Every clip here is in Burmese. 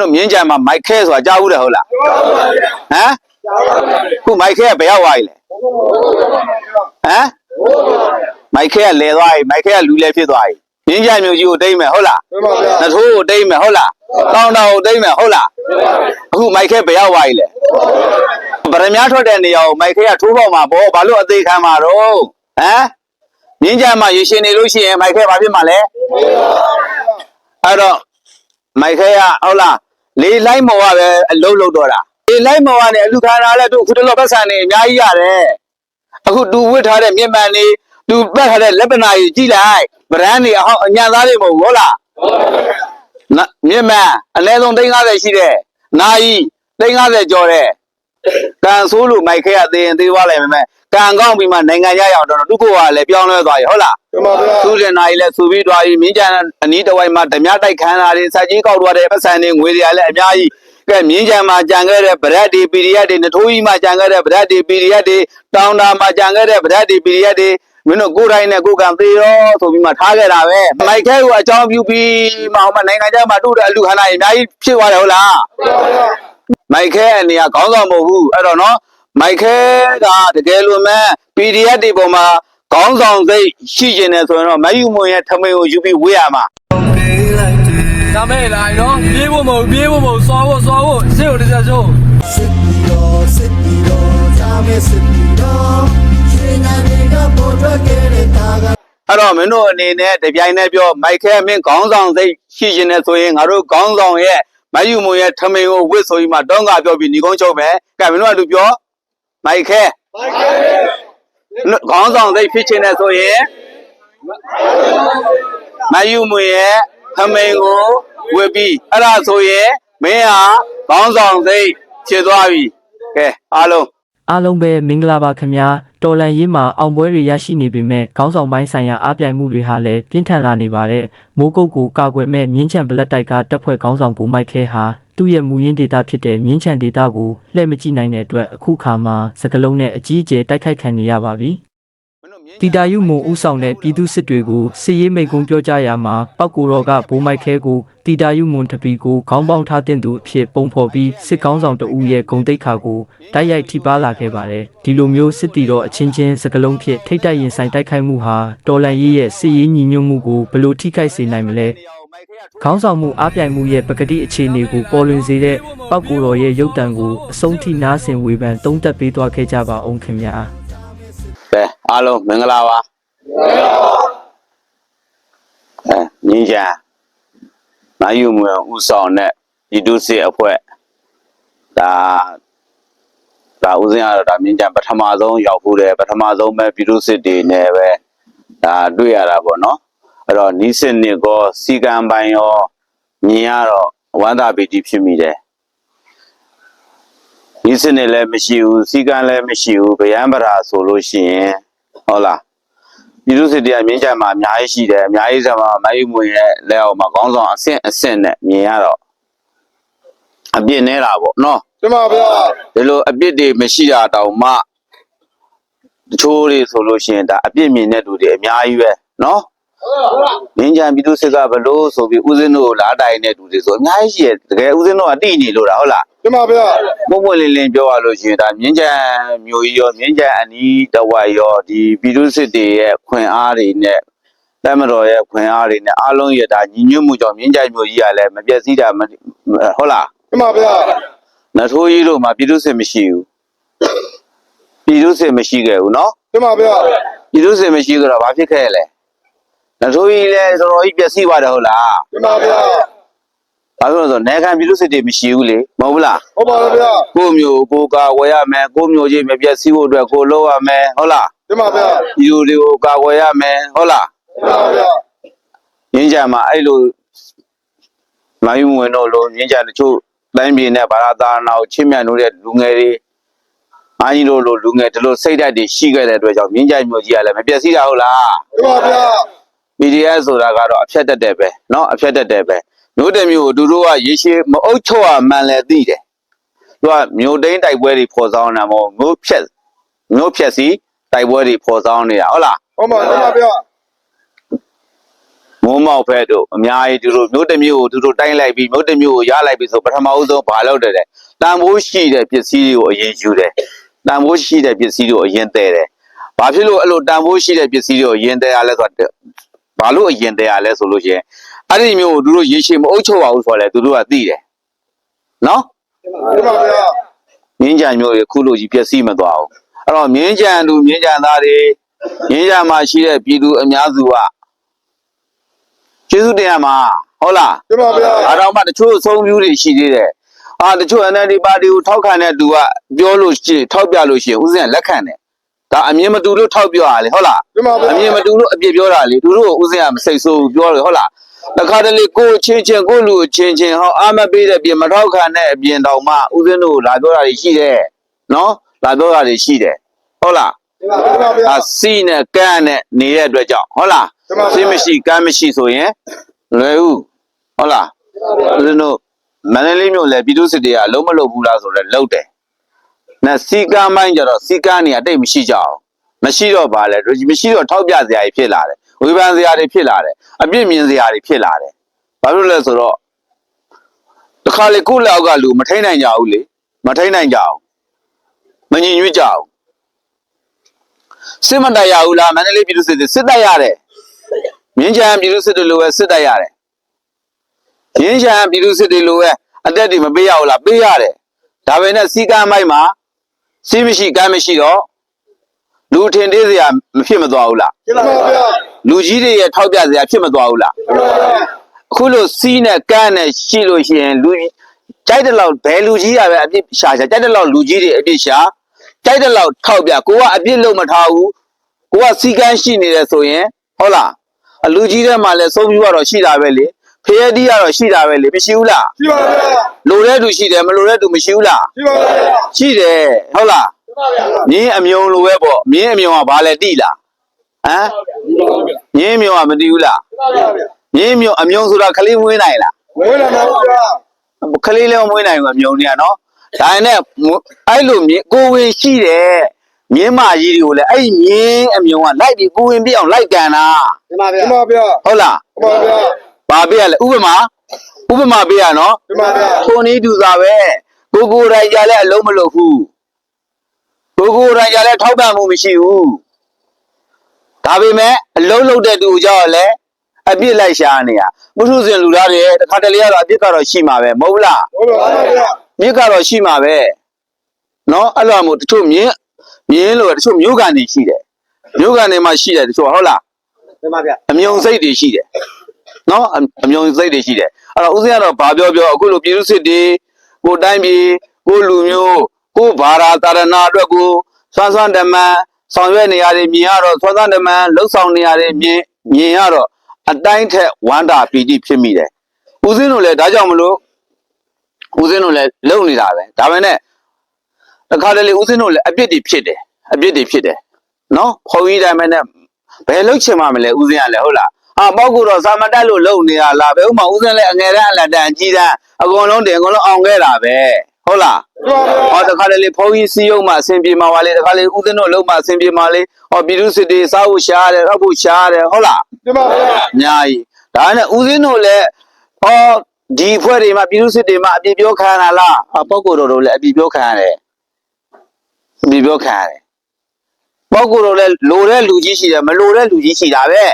တို့မြင်းကြံမှာမိုက်ခဲဆိုတာကြားဘူးတယ်ဟုတ်လားဟမ်ခုမိုက်ခဲကဘယ်ရောက်သွားပြီလဲဟမ်မိုက်ခဲကလဲသွားပြီမိုက်ခဲကလူလဲဖြစ်သွားပြီမြင်းကြံမျိုးကြီးကိုတိမ့်မယ်ဟုတ်လားမှန်ပါဗျာနှထိုးကိုတိမ့်မယ်ဟုတ်လားတောင်းတောင်ကိုတိမ့်မယ်ဟုတ်လားအခုမိုက်ခဲဘယ်ရောက်သွားပြီလဲဗရမ ्या ထွက်တဲ့နေရာကိုမိုက်ခဲကထိုးပေါက်မှာပေါ့ဘာလို့အသေးခံမှာတော့ဟမ်မြင်းကြံမှာရေရှင်နေလို့ရှိရင်မိုက်ခဲဘာဖြစ်မှာလဲအဲ့တော့မိုက်ခဲကဟုတ်လား လေလိုက်မော်ကပဲအလုံးလုံးတော့တာလေလိုက်မော်ကလည်းအလူခါနာလဲသူခုတလောပတ်ဆန်နေအများကြီးရတယ်အခုတူဝစ်ထားတဲ့မြင့်မှန်နေတူပတ်ထားတဲ့လက်ပနာကြီးကြည့်လိုက်ဗရန်နေအဟောင်းအညာသားတွေမဟုတ်ဘူးဟုတ်လားနမြင့်မန်အနည်းဆုံး350ရှိတဲ့နာယီ350ကျော်တဲ့ကန်ဆိုးလို့မိုက်ခဲကသေးရင်သေးသွားလိုက်မယ် ကန်ကောင်းပြီးမှနိုင်ငံရရအောင်တော့သူကလည်းပြောင်းလဲသွားပြီဟုတ်လားမှန်ပါဗျာသူလည်းနာယီလည်းစူပြီးသွားပြီမြင်းကြံအနီးတစ်ဝိုက်မှာဓမြတိုက်ခန်းလာတွေစက်ကြီးကောက်သွားတဲ့ပတ်စံတွေငွေတွေလည်းအများကြီးကဲမြင်းကြံမှာကြံခဲ့တဲ့ဗရက်ဒီပီရီယက်တွေနထိုးကြီးမှာကြံခဲ့တဲ့ဗရက်ဒီပီရီယက်တွေတောင်တာမှာကြံခဲ့တဲ့ဗရက်ဒီပီရီယက်တွေမင်းတို့ကိုယ်တိုင်းနဲ့ကိုယ်ကံသေးရောဆိုပြီးမှထားခဲ့တာပဲမိုက်ခဲကိုအကြောင်းပြုပြီးမှဟိုမှာနိုင်ငံခြားမှာတို့တဲ့အလူခန္ဓာကြီးအများကြီးဖြစ်သွားတယ်ဟုတ်လားမှန်ပါဗျာမိုက်ခဲအနေကခေါင်းဆောင်မဟုတ်ဘူးအဲ့တော့နော် မိုက်ခဲကတကယ်လို့မဲ့ PDF တွေပေါ်မှာခေါင်းဆောင်စိတ်ရှိကျင်တယ်ဆိုရင်တော့မယူမွန်ရဲ့ထမင်းကိုယူပြီးဝေးရမှာဒါမဲ့လိုက်နော်ပြေးဖို့မဟုတ်ပြေးဖို့မဟုတ်စောဖို့စောဖို့ရှေ့ကိုတစ်ချက်ချိုးစစ်တီတော်စစ်တီတော်ဇာမဲစစ်တီတော်ရွှေနာတွေကပေါ်ထွက်ခဲ့တဲ့တာကအဲ့တော့မင်းတို့အနေနဲ့တပြိုင်တည်းပြောမိုက်ခဲမင်းခေါင်းဆောင်စိတ်ရှိကျင်တယ်ဆိုရင်ငါတို့ခေါင်းဆောင်ရဲ့မယူမွန်ရဲ့ထမင်းကိုဝစ်ဆိုပြီးမှတောင်းကပြောပြီးညီကုန်းချုပ်မယ်ကဲမင်းတို့ကလူပြော မိုက်ခဲခေါင်းဆောင်စိတ်ဖြစ်ချင်တယ်ဆိုရင်မယူမွန်ရဲ့ထမင်းကိုဝစ်ပြီးအဲ့ဒါဆိုရင်မင်းဟာခေါင်းဆောင်စိတ်ဖြစ်သွားပြီကဲအားလုံးအားလုံးပဲမင်္ဂလာပါခင်ဗျာတော်လန်ရေးမှာအောင်ပွဲတွေရရှိနေပေမဲ့ခေါင်းဆောင်ပိုင်းဆိုင်ရာအားပြိုင်မှုတွေဟာလည်းပြင်းထန်လာနေပါတယ်မိုးကုတ်ကိုကာကွယ်မဲ့မြင်းချံဘလက်တိုက်ကတပ်ဖွဲ့ခေါင်းဆောင်ဘူမိုက်ခဲဟာ သူ့ရဲ့မူရင်းဒေတာဖြစ်တဲ့မြင်းချံဒေတာကိုလှည့်မကြည့်နိုင်တဲ့အတွက်အခုခါမှာစကလုံးနဲ့အကြီးအကျယ်တိုက်ခိုက်ခံနေရပါပြီတီတာယုမုံဦးဆောင်တဲ့ပြည်သူစစ်တွေကိုစစ်ရေးမိန့်ခွန်းပြောကြားရာမှာပောက်ကူတော်ကဘိုးမိုက်ခဲကိုတီတာယုမုံတပီကိုခေါင်းပေါင်းထားတဲ့သူအဖြစ်ပုံဖော်ပြီးစစ်ကောင်းဆောင်တဦးရဲ့ဂုံတိတ်ခါကိုတိုက်ရိုက်ထိပါလာခဲ့ပါတယ်ဒီလိုမျိုးစစ်တီတော်အချင်းချင်းစကလုံးဖြစ်ထိတ်တိုက်ရင်ဆိုင်တိုက်ခိုက်မှုဟာတော်လန်ရေးရဲ့စစ်ရေးညီညွတ်မှုကိုဘယ်လိုထိခိုက်စေနိုင်မလဲ ခေါင်းဆောင်မှုအားပြိုင်မှုရဲ့ပကတိအခြေအနေကိုပေါ်လွင်စေတဲ့ပောက်ကူတော်ရဲ့ရုပ်တံကိုအဆုံးထိနားဆင်ဝေဖန်သုံးသပ်ပေးသွားခဲ့ကြပါအောင်ခင်ဗျာကဲအားလုံးမင်္ဂလာပါအဲမြင်းချံနိုင်ယူမွေဥဆောင်တဲ့ဤတုစစ်အဖွဲ့ဒါဒါဦးစင်းကတော့ဒါမြင်းချံပထမဆုံးရောက်ဖို့တယ်ပထမဆုံးပဲပြည်သူစစ်တွေနဲ့ပဲဒါတွေ့ရတာပေါ့နော် အဲ့တော့နီးစစ်နစ်ကောစီကံပိုင်းရောမြင်ရတော့ဝမ်းသာပီတိဖြစ်မိတယ်ဒီစနစ်လည်းမရှိဘူးစီကံလည်းမရှိဘူးဗျံပရာဆိုလို့ရှိရင်ဟုတ်လားပြည်သူစစ်တရားမြင်းချမှာအများကြီးရှိတယ်အများကြီးဆိုမှမယူမွေရဲ့လက်အောက်မှာခေါင်းဆောင်အဆင့်အဆင့်နဲ့မြင်ရတော့အပြစ်နေတာပေါ့နော်မှန်ပါဗျာဒီလိုအပြစ်တွေမရှိတာတောင်မှတချို့တွေဆိုလို့ရှိရင်ဒါအပြစ်မြင်တဲ့လူတွေအများကြီးပဲနော် မြင်းချံပြည်သူစစ်ကဘလို့ဆိုပြီးဦးစင်းတို့ကိုလာတိုင်တဲ့လူတွေဆိုအများကြီးရှိတယ်တကယ်ဦးစင်းတို့ကတိနေလို့တာဟုတ်လားမှန်ပါဗျာမုံမွလင်းလင်းပြောရလို့ရှိရင်ဒါမြင်းကြံမျိုးကြီးရောမြင်းကြံအနီးတစ်ဝိုက်ရောဒီပြည်သူစစ်တွေရဲ့ခွင်အားတွေနဲ့တက်မတော်ရဲ့ခွင်အားတွေနဲ့အားလုံးရဲ့ဒါညီညွတ်မှုကြောင့်မြင်းကြံမျိုးကြီးကလည်းမပြည့်စည်တာမဟုတ်လားမှန်ပါဗျာနထိုးကြီးတို့မှာပြည်သူစစ်မရှိဘူးပြည်သူစစ်မရှိခဲ့ဘူးနော်မှန်ပါဗျာပြည်သူစစ်မရှိကြတော့ဘာဖြစ်ခဲ့လဲ နထိုးကြီးလည်းတော်တော်ကြီးပြည့်စည်ပါတယ်ဟုတ်လားမှန်ပါဗျာဘာဖြစ်လို့လဲဆိုတော့နေခံပြည်သူစစ်တွေမရှိဘူးလေမဟုတ်ဘူးလားဟုတ်ပါလားဗျာကိုယ့်မျိုးကိုယ်ကာဝယ်ရမယ်ကိုယ့်မျိုးချင်းမပြည့်စည်ဖို့အတွက်ကိုယ်လုပ်ရမယ်ဟုတ်လားမှန်ပါဗျာဒီလိုတွေကိုကာကွယ်ရမယ်ဟုတ်လားမှန်ပါဗျာငင်းကြမှာအဲ့လိုမယူဝင်တော့လို့ငင်းကြတချို့တိုင်းပြည်နဲ့ဘာသာသာနာကိုချင်းမြတ်လို့တဲ့လူငယ်တွေအားကြီးတို့လိုလူငယ်ဒီလိုစိတ်ဓာတ်တွေရှိခဲ့တဲ့အတွက်ကြောင့်ငင်းကြမျိုးကြီးကလည်းမပြည့်စည်တာဟုတ်လားမှန်ပါဗျာ PDF ဆိုတာကတော့အဖြတ်တက်တယ်ပဲเนาะအဖြတ်တက်တယ်ပဲမျိုးတဲ့မျိုးကိုသူတို့ကရေရှည်မအုပ်ချုပ်ရမှန်လဲသိတယ်သူကမျိုးတိန်တိုက်ပွဲတွေဖော်ဆောင်တာမဟုတ်မျိုးဖြက်မျိုးဖြက်စီတိုက်ပွဲတွေဖော်ဆောင်နေတာဟုတ်လား ဟုတ်ပါမှန်ပါဗျာ မိုးမောက်ဖက်တို့အများကြီးသူတို့မြို့တစ်မြို့ကိုသူတို့တိုင်းလိုက်ပြီးမြို့တစ်မြို့ကိုရလိုက်ပြီးဆိုပထမဦးဆုံးဘာလုပ်တယ်လဲတန်ဖိုးရှိတဲ့ပစ္စည်းတွေကိုအရင်ယူတယ်တန်ဖိုးရှိတဲ့ပစ္စည်းတွေကိုအရင်တည်တယ်ဘာဖြစ်လို့အဲ့လိုတန်ဖိုးရှိတဲ့ပစ္စည်းတွေကိုအရင်တည်ရလဲဆိုတော့ ဘာလို့အရင်တည်ရလဲဆိုလို့ရှိရင်အဲ့ဒီမျိုးကိုသူတို့ရေရှည်မအုပ်ချုပ်ပါဘူးဆိုတော့လေသူတို့ကသိတယ်နော်ဒီပါဗျာမြင်းကြံမျိုးတွေခုလိုကြီးပျက်စီးမသွားဘူးအဲ့တော့မြင်းကြံသူမြင်းကြံသားတွေမြင်းကြံမှာရှိတဲ့ပြည်သူအများစုကကျေးဇူးတင်ရမှာဟုတ်လားဒီပါဗျာအားတော့မှတချို့အဆုံးဖြူတွေရှိသေးတယ်အာတချို့ NLD ပါတီကိုထောက်ခံတဲ့သူကပြောလို့ရှိရင်ထောက်ပြလို့ရှိရင်ဦးစင်ကလက်ခံတယ် ဒါအမြင်မတူလို့ထောက်ပြရလေဟုတ်လားဒီပါဗျာအမြင်မတူလို့အပြစ်ပြောတာလေသူတို့ကဦးစင်ကမစိတ်ဆိုးဘူးပြောတယ်ဟုတ်လားတခါတလေကိုယ်ချင်းချင်းကိုယ်လူချင်းချင်းဟောအာမပေးတဲ့ပြင်မထောက်ခံတဲ့အပြင်တောင်မှဦးစင်တို့လာပြောတာတွေရှိတယ်နော်လာပြောတာတွေရှိတယ်ဟုတ်လားဒီပါဗျာအစီနဲ့ကန်းနဲ့နေတဲ့အတွက်ကြောင့်ဟုတ်လားတမန်ပါစိမရှိကန်းမရှိဆိုရင်လွယ်ဦးဟုတ်လားဦးဇင်းတို့မန္တလေးမြို့လည်းပြည်သူစစ်တွေကအလုံးမလုံးဘူးလားဆိုတော့လုံးတယ်။ နဲ့စီကန်းပိုင်းကျတော့စီကန်းနေအတိတ်မရှိကြအောင်မရှိတော့ပါလေမရှိတော့ထောက်ပြစရာတွေဖြစ်လာတယ်ဝေဖန်စရာတွေဖြစ်လာတယ်အပြစ်မြင်စရာတွေဖြစ်လာတယ်ဘာလို့လဲဆိုတော့တခါလေကိုယ့်လောက်ကလူမထိန်နိုင်ကြဘူးလေမထိန်နိုင်ကြအောင်မငြိမ်ညွတ်ကြအောင်စစ်မတက်ရဘူးလားမန္တလေးပြည်သူစစ်တွေစစ်တက်ရတယ်မြင်းချံပြည်သူစစ်တွေလိုပဲစစ်တက်ရတယ်မြင်းချံပြည်သူစစ်တွေလိုပဲအသက်တွေမပေးရဘူးလားပေးရတယ်ဒါပေမဲ့စီကံမိုက်မှာ စီးမရှိကမ်းမရှိတော့လူထင်သေးစရာမဖြစ်မသွားဘူးလားဒီပါဗျာလူကြီးတွေရဲ့ထောက်ပြစရာဖြစ်မသွားဘူးလားဒီပါဗျာအခုလိုစီးနဲ့ကမ်းနဲ့ရှိလို့ရှိရင်လူကြီးကြိုက်တဲ့လောက်ဘယ်လူကြီးရပဲအပြစ်ရှာရှာကြိုက်တဲ့လောက်လူကြီးတွေအပြစ်ရှာကြိုက်တဲ့လောက်ထောက်ပြကိုကအပြစ်လုံးမထားဘူးကိုကစီကန်းရှိနေတယ်ဆိုရင်ဟုတ်လားအလူကြီးထဲမှာလည်းသုံးပြကတော့ရှိတာပဲလေ ဖရဲတီးကတော့ရှိတာပဲလေမရှိဘူးလားဒီပါဗျာလိုတဲ့သူရှိတယ်မလိုတဲ့သူမရှိဘူးလားဒီပါဗျာရှိတယ်ဟုတ်လားဒီပါဗျာမြင်းအမြုံလိုပဲပေါ့မြင်းအမြုံကဘာလဲတိလားဟမ်မြင်းအမြုံကမတိဘူးလားဒီပါဗျာမြင်းအမြုံအမြုံဆိုတာခလေးမွေးနိုင်လားဝဲလာမှာဗျာခလေးလေးမမွေးနိုင်ဘူးအမြုံနေရနော်ဒါနဲ့အဲ့လိုမြင်းကိုဝင်ရှိတယ်မြင်းမကြီးတွေကိုလည်းအဲ့ဒီမြင်းအမြုံကလိုက်ပြီးကိုဝင်ပြအောင်လိုက်ကန်တာဒီပါဗျာဒီပါဗျာဟုတ်လားဒီပါဗျာ ဘာပေးရလဲဥပမာဥပမာပေးရနော်ဥပမာပေးထိုနည်းတူစွာပဲကိုကိုရိုင်းကြလဲအလုံးမလို့ဘူးကိုကိုရိုင်းကြလဲထောက်ပံ့မှုမရှိဘူးဒါပေမဲ့အလုံးလုံးတဲ့သူကြောက်လဲအပြစ်လိုက်ရှာနေတာပုထုဇဉ်လူသားတွေတခါတလေကတော့အပြစ်ကတော့ရှိမှာပဲမဟုတ်လားဟုတ်ပါဘူးမြစ်ကတော့ရှိမှာပဲနော်အဲ့လိုမျိုးတချို့မြင်းမြင်းလို့တချို့မျိုးကန်တွေရှိတယ်မျိုးကန်တွေမှာရှိတယ်တချို့ဟုတ်လားမှန်ပါဗျအမြုံစိတ်တွေရှိတယ် နော်အမြုံစိတ်တွေရှိတယ်အဲ့တော့ဦးစင်းကတော့ဘာပြောပြောအခုလိုပြည်သူစစ်တွေကိုတိုင်းပြည်ကိုလူမျိုးကိုဘာသာတာရဏအတွက်ကိုစွမ်းစွမ်းတမန်ဆောင်ရွက်နေရတွေမြင်ရတော့စွမ်းစွမ်းတမန်လှုပ်ဆောင်နေရတွေမြင်မြင်ရတော့အတိုင်းထက်ဝမ်းတာပီတိဖြစ်မိတယ်ဦးစင်းတို့လည်းဒါကြောင့်မလို့ဦးစင်းတို့လည်းလုံနေတာပဲဒါပေမဲ့တခါတလေဦးစင်းတို့လည်းအပြစ်တွေဖြစ်တယ်အပြစ်တွေဖြစ်တယ်နော်ခေါင်းကြီးတိုင်းမနဲ့ဘယ်လောက်ချင်မှမလဲဦးစင်းကလည်းဟုတ်လား ဟာပေါက်ကူတော့စာမတက်လို့လုံနေရလားဘယ်ဥမာဦးစင်းလည်းအငယ်တန်းအလတ်တန်းအကြီးတန်းအကုန်လုံးတင်အကုန်လုံးအောင်ခဲ့တာပဲဟုတ်လားဒီပါဗျာဟောတခါတလေဖုန်းကြီးစီးရုံမှအဆင်ပြေမှာပါလေတခါလေဦးစင်းတို့လုံးမှအဆင်ပြေမှာလေဟောပြည်သူစစ်တွေစားဖို့ရှားရတယ်ထောက်ဖို့ရှားရတယ်ဟုတ်လားဒီပါဗျာအများကြီးဒါနဲ့ဦးစင်းတို့လည်းဟောဒီဖွဲ့တွေမှာပြည်သူစစ်တွေမှာအပြစ်ပြောခံရတာလားဟာပုဂ္ဂိုလ်တော်တို့လည်းအပြစ်ပြောခံရတယ်အပြစ်ပြောခံရတယ်ပုဂ္ဂိုလ်တော်လည်းလိုတဲ့လူကြီးရှိတယ်မလိုတဲ့လူကြီးရှိတာပဲ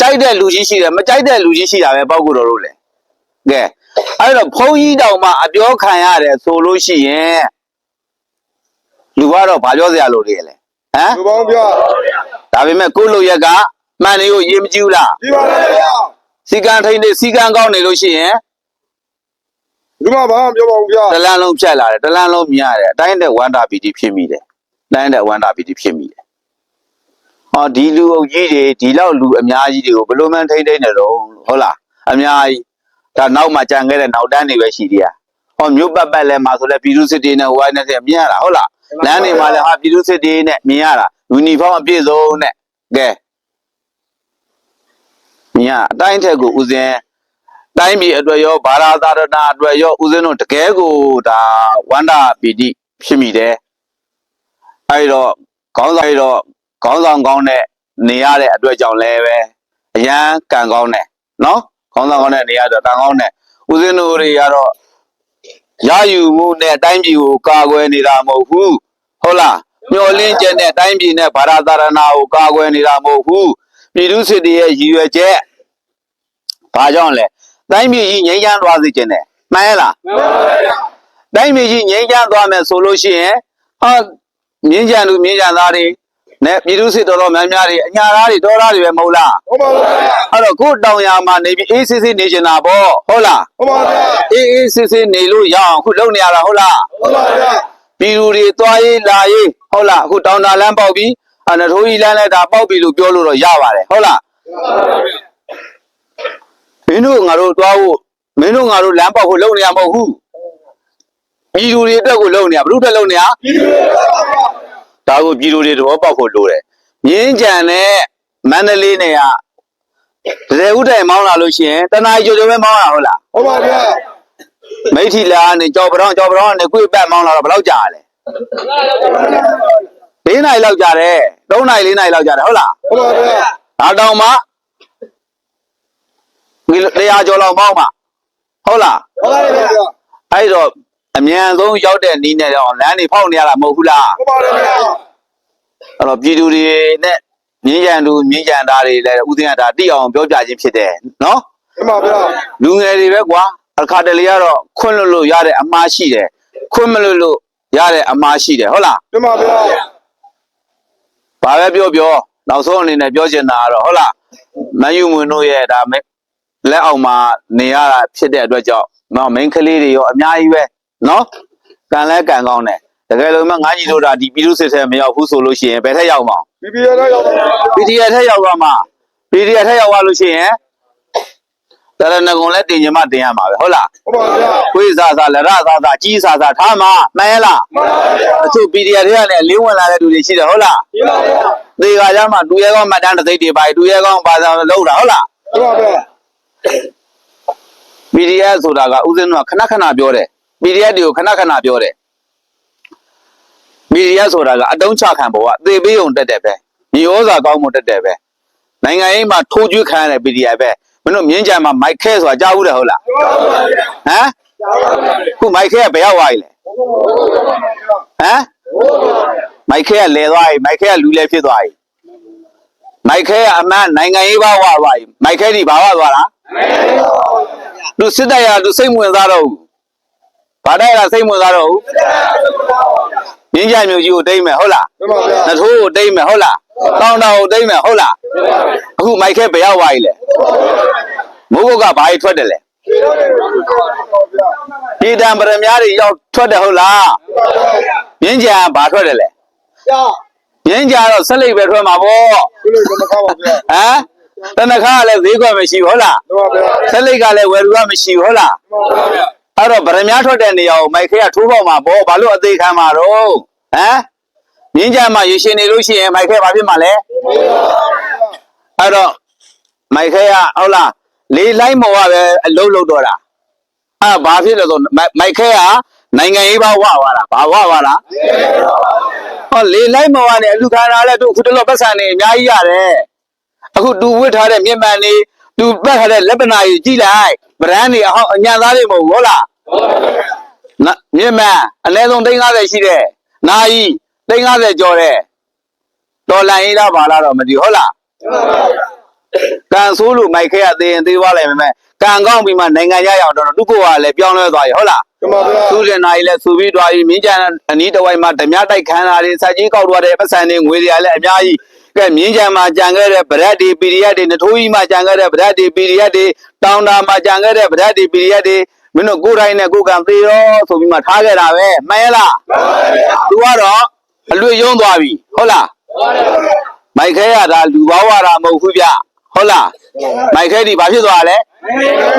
တိုက်တဲ့လူကြီးရှိတယ်မကြိုက်တဲ့လူကြီးရှိတာပဲပုဂ္ဂိုလ်တော်တို့လည်းကဲအဲ့တော့ဘုန်းကြီးတောင်မှအပြောခံရတယ်ဆိုလို့ရှိရင်လူကတော့ဘာပြောစရာလိုလဲဟမ်ဒီပါဗျာဒါပေမဲ့ကိုယ့်လူရက်ကမှန်တယ်ကိုရေးမကြည့်ဘူးလားဒီပါဗျာစီကံထိန်နေစီကံကောင်းနေလို့ရှိရင်ဒီမှာဘာမှပြောပါဦးဗျာတလန်းလုံးဖြတ်လာတယ်တလန်းလုံးမြင်ရတယ်အတိုင်းတဲ့ဝန္တာပီတိဖြစ်မိတယ်အတိုင်းတဲ့ဝန္တာပီတိဖြစ်မိတယ် ဟောဒီလူအုပ်ကြီးတွေဒီလောက်လူအများကြီးတွေကိုဘယ်လိုမှထိမ့်ထိမ့်နေတော့ဟုတ်လားအများကြီးဒါနောက်မှကြံခဲ့တဲ့နောက်တန်းတွေပဲရှိသေးတာဟောမြို့ပတ်ပတ်လဲမှာဆိုလဲပြည်သူစစ်တွေနဲ့ဟိုအိုင်းနဲ့မြင်ရတာဟုတ်လားလမ်းတွေမှာလဲဟာပြည်သူစစ်တွေနဲ့မြင်ရတာယူနီဖောင်းအပြည့်စုံနဲ့ကဲမြင်ရအတိုင်းထက်ကိုဦးစင်းတိုင်းပြည်အတွက်ရောဘာသာသာရဏအတွက်ရောဦးဇင်းတို့တကယ်ကိုဒါဝန္တာပီတိဖြစ်မိတယ်အဲဒီတော့ခေါင်းဆောင်အဲဒီတော့ ခေါင်းဆောင်ကောင်းတဲ့နေရတဲ့အတွက်ကြောင့်လည်းပဲအရန်ကံကောင်းတယ်နော်ခေါင်းဆောင်ကောင်းတဲ့နေရာတော့ကံကောင်းတယ်ဦးဇင်းတို့တွေကတော့ရယူမှုနဲ့အတိုင်းပြည်ကိုကာကွယ်နေတာမဟုတ်ဘူးဟုတ်လားမျောလင်းချက်နဲ့အတိုင်းပြည်နဲ့ဗာရာသာရဏကိုကာကွယ်နေတာမဟုတ်ဘူးပြည်သူစစ်တွေရဲ့ရည်ရွယ်ချက်ဘာကြောင့်လဲတိုင်းပြည်ကြီးငြိမ်းချမ်းသွားစေခြင်းနဲ့မှန်ရဲ့လားမှန်ပါဗျာတိုင်းပြည်ကြီးငြိမ်းချမ်းသွားမယ်ဆိုလို့ရှိရင်ဟာမြင်းကြံလူမြင်းကြံသားတွေ နဲ့ပြည်သူစစ်တော်တော်များများတွေအညာသားတွေတော်သားတွေပဲမဟုတ်လားဟုတ်ပါဗျာအဲ့တော့ကိုယ်တောင်ယာမှာနေပြီးအေးဆေးဆေးနေကျင်တာပေါ့ဟုတ်လားဟုတ်ပါဗျာအေးအေးဆေးဆေးနေလို့ရအောင်အခုလုပ်နေရတာဟုတ်လားဟုတ်ပါဗျာပြည်သူတွေသွားရေးလာရေးဟုတ်လားအခုတောင်တာလမ်းပေါက်ပြီးအနထိုးကြီးလမ်းလည်းဒါပေါက်ပြီလို့ပြောလို့တော့ရပါတယ်ဟုတ်လားမင်းတို့ငါတို့သွားဖို့မင်းတို့ငါတို့လမ်းပေါက်ဖို့လုပ်နေရမဟုတ်ဘူးပြည်သူတွေအတွက်ကိုလုပ်နေရဘုရုအတွက်လုပ်နေရ ဒါကိုပြည်သူတွေသဘောပေါက်ဖို့လိုတယ်။ငင်းကြံနဲ့မန္တလေးနဲ့ကဒဇယ်ဥတိုင်မောင်းလာလို့ရှိရင်တနားကြိုကြိုပဲမောင်းရဟုတ်လားဟုတ်ပါဗျာ။မိထီလာနဲ့ကြော်ပရောင်းကြော်ပရောင်းနဲ့ကိုယ့်ပတ်မောင်းလာတော့ဘယ်လောက်ကြာလဲ။၄နိုင်လောက်ကြာတယ်။၃နိုင်၄နိုင်လောက်ကြာတယ်ဟုတ်လားဟုတ်ပါဗျာ။ဒါတောင်မှဒီတရားကျော်လောက်မောင်းမှာဟုတ်လားဟုတ်ပါဗျာ။အဲ့တော့ အမြန်ဆုံးရောက်တဲ့နီးနဲ့တော့လမ်းတွေဖောက်နေရတာမဟုတ်ဘူးလားဟုတ်ပါဗျာအဲ့တော့ပြည်သူတွေနဲ့မြင်းကြံသူမြင်းကြံသားတွေလည်းဥစဉ်ကဒါတိအောင်ပြောပြခြင်းဖြစ်တယ်နော်ဟုတ်ပါဗျာလူငယ်တွေပဲကွာအခါတလေကတော့ခွင့်လွတ်လို့ရတဲ့အမှားရှိတယ်ခွင့်မလွတ်လို့ရတဲ့အမှားရှိတယ်ဟုတ်လားဟုတ်ပါဗျာဘာပဲပြောပြောနောက်ဆုံးအနေနဲ့ပြောချင်တာကတော့ဟုတ်လားမန်ယူမွန်တို့ရဲ့ဒါမဲ့လက်အောက်မှာနေရတာဖြစ်တဲ့အတွက်ကြောင့်နော်မိန်းကလေးတွေရောအများကြီးပဲ နော်ကံလဲကံကောင်းတယ်တကယ်လို့မှငါးကြီးတို့ဒါဒီပြည်သူစစ်ထဲမရောက်ဘူးဆိုလို့ရှိရင်ဘယ်ထက်ရောက်မအောင်ဘီဘီရတော့ရောက်ပါဗျာ PDF ထက်ရောက်သွားမှာ PDF ထက်ရောက်သွားလို့ရှိရင်တရဏဂုံလည်းတင်ကြမတင်ရမှာပဲဟုတ်လားဟုတ်ပါဗျာဝိဇာသာလရသာသာကြီးစာသာထားမှာမှန်ရဲ့လားမှန်ပါဗျာအချို့ PDF တွေကလည်းလင်းဝင်လာတဲ့လူတွေရှိတယ်ဟုတ်လားဒီပါဗျာသေခါကြမှာတူရဲကောင်းမှတ်တမ်းတစ်သိပ်တွေပါတူရဲကောင်းပါဆောင်လောက်တာဟုတ်လားဟုတ်ပါဗျာ PDF ဆိုတာကဥစဉ်ကခဏခဏပြောတယ် PDF တွေကိုခဏခဏပြောတယ် PDF ဆိုတာကအတုံးချခံဘဝသေပေးုံတက်တယ်ပဲညီဩဇာကောင်းမှုတက်တယ်ပဲနိုင်ငံရေးမှာထိုးကျွေးခံရတဲ့ PDF ပဲမင်းတို့မြင်းကြံမှာမိုက်ခဲဆိုတာကြားဘူးတယ်ဟုတ်လားဟုတ်ပါဗျာဟမ်ခုမိုက်ခဲကဘယ်ရောက်သွားပြီလဲဟမ်မိုက်ခဲကလဲသွားပြီမိုက်ခဲကလူလဲဖြစ်သွားပြီမိုက်ခဲကအမှန်နိုင်ငံရေးဘာဝသွားပြီမိုက်ခဲဒီဘာဝသွားလားသူစစ်တပ်ရသူစိတ်ဝင်စားတော့ဘူး ဘာတိုက်ရစိတ်ဝင်စားတော့ဘူးမြင်းကြမျိုးကြီးကိုတိမ့်မယ်ဟုတ်လားဟုတ်ပါဗျာနထိုးကိုတိမ့်မယ်ဟုတ်လားတောင်းတောင်ကိုတိမ့်မယ်ဟုတ်လားအခုမိုက်ခဲဘယ်ရောက်သွားပြီလဲမိုးကုတ်ကဘာကြီးထွက်တယ်လဲပြည်တံပရမများတွေရောက်ထွက်တယ်ဟုတ်လားမြင်းကြံဘာထွက်တယ်လဲကြာမြင်းကြံတော့ဆက်လိပ်ပဲထွက်မှာပေါ့ဟမ်ဒီလိုကျွန်တော်ကောက်ပါဗျာတနခါကလည်းဈေးကွက်မရှိဘူးဟုတ်လားဟုတ်ပါဗျာဆက်လိပ်ကလည်းဝယ်လူကမရှိဘူးဟုတ်လား ဟုတ်ပါဗျာအဲ့တော့ပရမများထွက်တဲ့နေရာကိုမိုက်ခဲကထိုးပေါက်မှာပေါ့ဘာလို့အသေးခံမှာတော့ဟမ်မြင်းကြံမှာရေရှင်နေလို့ရှိရင်မိုက်ခဲဘာဖြစ်မှာလဲအဲ့တော့မိုက်ခဲကဟုတ်လားလေးလိုက်မော်ကပဲအလုံးလုံးတော့တာအဲ့ဘာဖြစ်လဲဆိုမိုက်ခဲကနိုင်ငံရေးဘာဝသွားတာဘာဝသွားတာဟောလေလိုက်မော်ကနေအလူခါနာလဲသူအခုတလောပတ်စံနေအများကြီးရတယ်အခုတူဝစ်ထားတဲ့မြင့်မှန်နေ တူပတ်ထားတဲ့လက်ပနာကြီးကြည့်လိုက်ဗရန်နေအဟောင်းအညာသားတွေမဟုတ်ဘူးဟုတ်လားနမြင့်မှန်အနည်းဆုံး350ရှိတယ်နာယီ350ကျော်တယ်ဒေါ်လာရေးလားပါလားတော့မသိဘူးဟုတ်လားကန်ဆိုးလို့မိုက်ခဲကသေးရင်သေးသွားလိုက်မယ်ကန်ကောင်းပြီးမှနိုင်ငံရရအောင်တော့သူ့ကိုယ်ကလည်းပြောင်းလဲသွားပြီဟုတ်လားကျွန်တော်ဗျာသူရင်နိုင်လဲစူပြီးသွားပြီးမြင်းကြံအနီးတစ်ဝိုက်မှာဓမြတိုက်ခန်းလာတွေစက်ကြီးကောက်သွားတဲ့ပတ်စံတွေငွေတွေလည်းအများကြီး ကဲမြင်းကြံမှာကြံခဲ့တဲ့ဗရက်တွေပီရီယက်တွေနထိုးကြီးမှာကြံခဲ့တဲ့ဗရက်တွေပီရီယက်တွေတောင်တာမှာကြံခဲ့တဲ့ဗရက်တွေပီရီယက်တွေမင်းတို့ကိုယ်တိုင်းနဲ့ကိုယ်ကံသေးရောဆိုပြီးမှထားခဲ့တာပဲမှန်ရဲ့လားသူကတော့အလွတ်ယုံသွားပြီဟုတ်လားမိုက်ခဲရတာလူပေါဝါတာမဟုတ်ဘူးဗျဟုတ်လားမိုက်ခဲဒီဘာဖြစ်သွားလဲ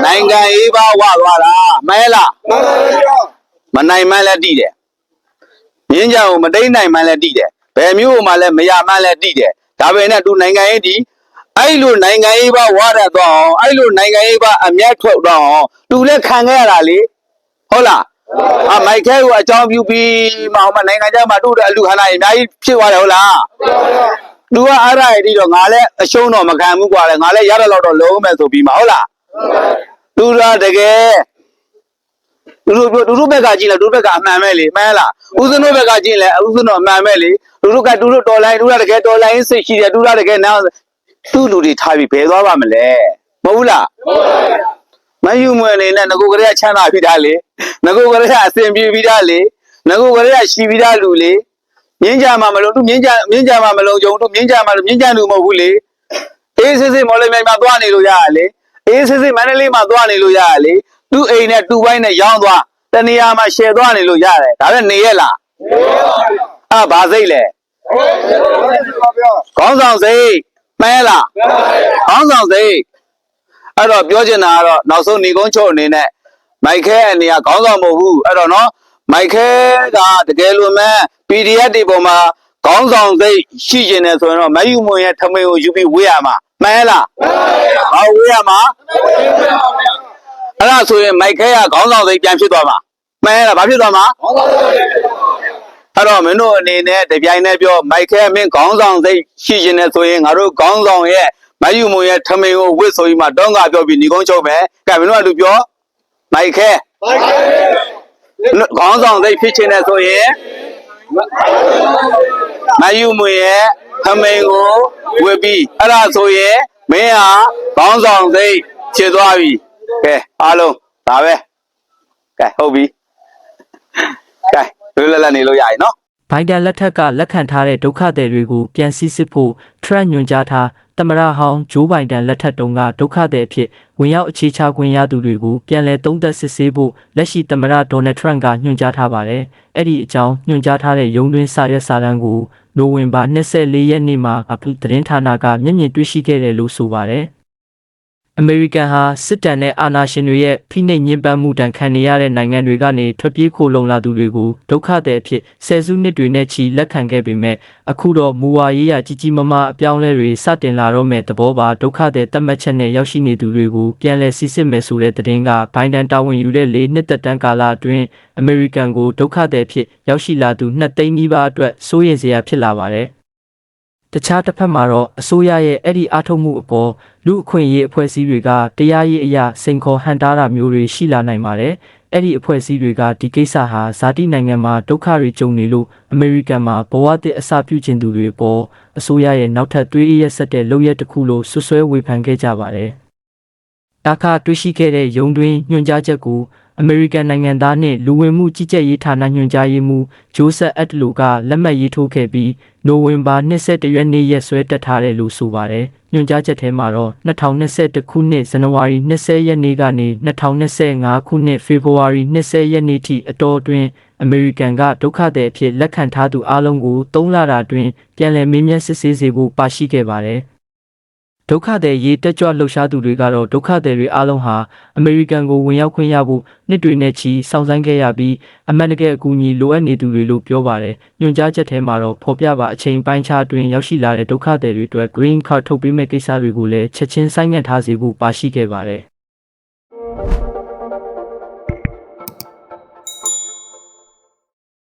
နိုင်ငံရေးပါဝသွားတာမှန်ရဲ့လားမှန်ပါဗျာမနိုင်မှန်းလည်းတိတယ်မြင်းကြံကိုမတိမ့်နိုင်မှန်းလည်းတိတယ်ဘယ်မျိုးမှလည်းမရမှန်းလည်းတိတယ် ဒါပေမဲ့သူနိုင်ငံရေးဒီအဲ့လိုနိုင်ငံရေးပါဝါရတော့အောင်အဲ့လိုနိုင်ငံရေးပါအမျက်ထွက်တော့အောင်သူလည်းခံခဲ့ရတာလေဟုတ်လားအမိုက်ခဲကိုအကြောင်းပြုပြီးမှဟိုမှာနိုင်ငံခြားမှာတို့တဲ့အလူခန္ဓာအများကြီးဖြစ်သွားတယ်ဟုတ်လားသူကအားရရည်တော့ငါလည်းအရှုံးတော့မခံဘူးကွာလေငါလည်းရတဲ့လောက်တော့လုံးမယ်ဆိုပြီးမှာဟုတ်လားသူကတကယ် သူတို့ပြောသူတို့ဘက်ကကြည့်လဲသူတို့ဘက်ကအမှန်ပဲလေမှန်လားဦးဇင်းတို့ဘက်ကကြည့်လဲဦးဇင်းတို့အမှန်ပဲလေသူတို့ကသူတို့တော်လိုင်းသူတို့ကတကယ်တော်လိုင်းစိတ်ရှိတယ်သူတို့ကတကယ်နာသူ့လူတွေထားပြီးဘယ်သွားပါမလဲမဟုတ်လားမယူမွေနေနဲ့ငကိုကလေးကချမ်းသာပြီးသားလေငကိုကလေးကအစင်ပြေပြီးသားလေငကိုကလေးကရှိပြီးသားလူလေမြင်းကြမှာမလုံးသူမြင်းကြမြင်းကြမှာမလုံးကြုံသူမြင်းကြမှာလို့မြင်းကြလူမဟုတ်ဘူးလေအေးစစ်စစ်မော်လမြိုင်မှာသွားနေလို့ရရလေအေးစစ်စစ်မန္တလေးမှာသွားနေလို့ရရလေ သူ့အိမ်နဲ့တူပိုင်းနဲ့ရောင်းသွားတနေရာမှာရှယ်သွားနေလို့ရတယ်ဒါနဲ့နေရလားအာဘာစိတ်လဲပါဗျာခေါင်းဆောင်စိတ်မဲလားခေါင်းဆောင်စိတ်အဲ့တော့ပြောချင်တာကတော့နောက်ဆုံးညီကုန်းချုပ်အနေနဲ့မိုက်ခဲအနေကခေါင်းဆောင်မဟုတ်ဘူးအဲ့တော့နော်မိုက်ခဲကတကယ်လို့မဲ PDF တွေပေါ်မှာခေါင်းဆောင်စိတ်ရှိကျင်တယ်ဆိုရင်တော့မယူမွန်ရဲ့ထမိန်ကိုယူပြီးဝေးရမှာမဲလားဟောဝေးရမှာ အဲ့ဒါဆိုရင်မိုက်ခဲကခေါင်းဆောင်စိတ်ပြန်ဖြစ်သွားမှာမဲလားဘာဖြစ်သွားမှာအဲ့တော့မင်းတို့အနေနဲ့တပြိုင်တည်းပြောမိုက်ခဲမင်းခေါင်းဆောင်စိတ်ရှိရှင်နေဆိုရင်ငါတို့ခေါင်းဆောင်ရဲ့မယူမွန်ရဲ့ထမိန်ကိုဝစ်ဆိုပြီးမှတောင်းကပြောပြီးညီကုန်းချုပ်မယ်ကဲမင်းတို့ကလူပြောမိုက်ခဲမိုက်ခဲခေါင်းဆောင်စိတ်ဖြစ်ရှင်နေဆိုရင်မယူမွန်ရဲ့ထမိန်ကိုဝစ်ပြီးအဲ့ဒါဆိုရင်မင်းဟာခေါင်းဆောင်စိတ်ဖြစ်သွားပြီ ကဲအားလုံးဒါပဲကဲဟုတ်ပြီကဲလွတ်လပ်လပ်နေလို့ရရင်နော်ဘိုင်ဒန်လက်ထက်ကလက်ခံထားတဲ့ဒုက္ခသည်တွေကိုပြန်စစ်စစ်ဖို့ထရန့်ညွှန်ကြားထားတမရဟောင်းဂျိုးဘိုင်ဒန်လက်ထက်တုန်းကဒုက္ခသည်အဖြစ်ဝင်ရောက်အခြေချခွင့်ရသူတွေကိုပြန်လည်သုံးသပ်စစ်ဆေးဖို့လက်ရှိတမရဒေါ်နယ်ထရန့်ကညွှန်ကြားထားပါတယ်။အဲ့ဒီအကြောင်းညွှန်ကြားထားတဲ့ရုံးတွင်းစာရွက်စာတမ်းကိုနိုဝင်ဘာ24ရက်နေ့မှာအပသတင်းဌာနကမျက်မြင်တွေ့ရှိခဲ့တယ်လို့ဆိုပါတယ်။ အမေရိကန်ဟာစစ်တပ်နဲ့အာဏာရှင်တွေရဲ့ဖိနှိပ်ညှဉ်းပန်းမှုတန်ခံနေရတဲ့နိုင်ငံတွေကနေထွက်ပြေးခိုလုံလာသူတွေကိုဒုက္ခသည်အဖြစ်ဆယ်စုနှစ်တွေနဲ့ချီလက်ခံခဲ့ပေမဲ့အခုတော့မူဝါရေးရကြီးကြီးမားမားအပြောင်းအလဲတွေစတင်လာတော့မဲ့သဘောပါဒုက္ခသည်တတ်မှတ်ချက်နဲ့ရောက်ရှိနေသူတွေကိုပြန်လည်စစ်စစ်မယ်ဆိုတဲ့သတင်းကဘိုင်ဒန်တာဝန်ယူတဲ့လေးနှစ်သက်တမ်းကာလအတွင်းအမေရိကန်ကိုဒုက္ခသည်အဖြစ်ရောက်ရှိလာသူနှစ်သိန်းနီးပါးအတွက်စိုးရိမ်စရာဖြစ်လာပါတယ် တခြားတစ်ဖက်မှာတော့အစိုးရရဲ့အဲ့ဒီအားထုတ်မှုအပေါ်လူအခွင့်အရေးအဖွဲ့အစည်းတွေကတရားရေးအရာစိန်ခေါ်ဟန်တားတာမျိုးတွေရှိလာနိုင်ပါတယ်။အဲ့ဒီအဖွဲ့အစည်းတွေကဒီကိစ္စဟာဇာတိနိုင်ငံမှာဒုက္ခတွေကြုံနေလို့အမေရိကန်မှာဘဝတစ်အစပြုခြင်းသူတွေအပေါ်အစိုးရရဲ့နောက်ထပ်တွေးရဆက်တဲ့လုပ်ရက်တစ်ခုလို့ဆွဆွဲဝေဖန်ခဲ့ကြပါတယ်။တာခါတွေ့ရှိခဲ့တဲ့ယုံတွင်ညွှန်ကြားချက်ကို အမေရိကန်နိုင်ငံသားနှင့်လူဝင်မှုကြီးကြပ်ရေးဌာနညွှန်ကြားရေးမှူးဂျိုးဆက်အက်တလိုကလက်မှတ်ရေးထိုးခဲ့ပြီးနိုဝင်ဘာ22ရက်နေ့ရက်စွဲတက်ထားတယ်လို့ဆိုပါတယ်။ညွှန်ကြားချက်ထဲမှာတော့2021ခုနှစ်ဇန်နဝါရီ20ရက်နေ့ကနေ2025ခုနှစ်ဖေဖော်ဝါရီ20ရက်နေ့ထိအတော်အတွင်းအမေရိကန်ကဒုက္ခသည်အဖြစ်လက်ခံထားသူအလုံးကို၃လတာအတွင်းပြန်လည်မေးမြန်းစစ်ဆေးစေဖို့ပါရှိခဲ့ပါတယ်။ ဒုက္ခသည်ရေးတက်ကြွလှုပ်ရှားသူတွေကတော့ဒုက္ခသည်တွေအားလုံးဟာအမေရိကန်ကိုဝင်ရောက်ခွင့်ရဖို့နှစ်တွေနဲ့ချီစောင့်ဆိုင်းခဲ့ရပြီးအမှန်တကယ်အကူအညီလိုအပ်နေသူတွေလို့ပြောပါတယ်။ညွှန်ကြားချက်ထဲမှာတော့ဖော်ပြပါအချိန်ပိုင်းခြားတွင်ရောက်ရှိလာတဲ့ဒုက္ခသည်တွေအတွက် green card ထုတ်ပေးမဲ့ကိစ္စတွေကိုလည်းချက်ချင်းဆိုင်းငံ့ထားစေဖို့ပါရှိခဲ့ပါတယ်။